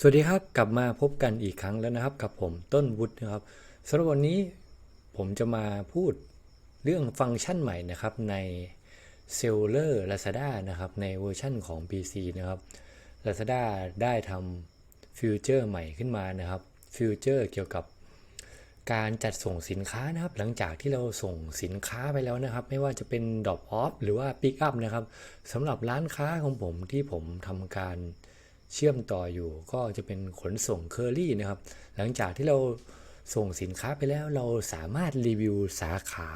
สวัสดีครับกลับมาพบกันอีกครั้งแล้วนะครับกับผมต้นวุฒินะครับสำหรับวันนี้ผมจะมาพูดเรื่องฟังก์ชันใหม่นะครับใน s e l l e r Lazada นะครับในเวอร์ชั่นของ PC นะครับ Lazada ได้ทำฟิวเจอร์ใหม่ขึ้นมานะครับฟิวเจอร์เกี่ยวกับการจัดส่งสินค้านะครับ หลังจากที่เราส่งสินค้าไปแล้วนะครับ ไม่ว่าจะเป็น Drop Off หรือว่า Pick Up นะครับสำหรับร้านค้าของผมที่ผมทำการ เชื่อมต่ออยู่ก็จะเป็นขนส่งเคอรี่นะครับ หลังจากที่เราส่งสินค้าไปแล้วเราสามารถรีวิวสาขา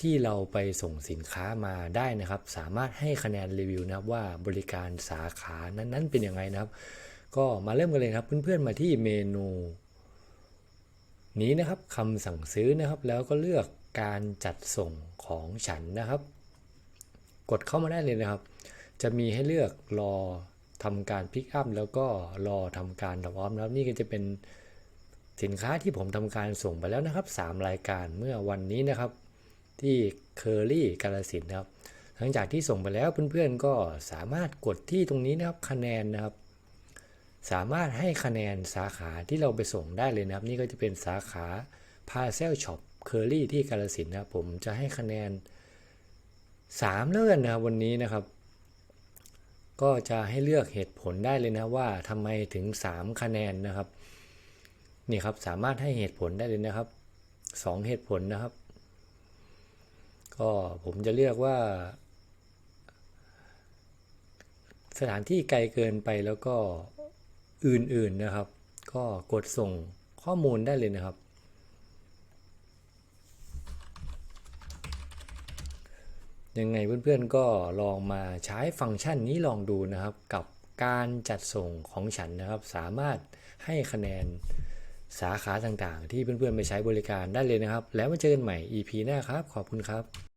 ที่เราไปส่งสินค้ามาได้นะครับ สามารถให้คะแนนรีวิวนะครับว่าบริการสาขานั้นๆเป็นยังไงนะครับ ก็มาเริ่มกันเลยครับเพื่อนๆมาที่เมนูนี้นะครับคำสั่งซื้อนะครับ แล้วก็เลือกการจัดส่งของฉันนะครับ กดเข้ามาได้เลยนะครับ จะมีให้เลือกรอ ทำการพิกอัพแล้วก็รอทำการดับออฟนะครับนี่ก็จะเป็นสินค้าที่ผมทำการส่งไปแล้วนะครับ 3 รายการเมื่อวันนี้นะครับ ที่เคอรี่กาลสินนะครับหลังจากที่ส่งไปแล้วเพื่อนๆก็สามารถกดที่ตรงนี้นะครับคะแนนนะครับ สามารถให้คะแนนสาขาที่เราไปส่งได้เลยนะครับ นี่ก็จะเป็นสาขา Parcel Shop เคอรี่ที่กาลสินนะครับผมจะให้คะแนน3เลื่อนนะครับวันนี้นะครับ ก็จะให้เลือกเหตุผลได้เลยนะว่าทำไมถึง 3 คะแนนนะครับนี่ครับสามารถให้เหตุผลได้เลยนะครับ 2 เหตุผลนะครับ ก็ผมจะเลือกว่า สถานที่ไกลเกินไปแล้วก็อื่นๆนะครับ ก็กดส่งข้อมูลได้เลยนะครับ ยังไงเพื่อนๆก็ลองมาใช้ฟังก์ชันนี้ลองดูนะครับ กับการจัดส่งของฉันนะครับ สามารถให้คะแนนสาขาต่างๆ ที่เพื่อนๆไปใช้บริการได้เลยนะครับ แล้วมาเจอกันใหม่ EP หน้าครับ ขอบคุณครับ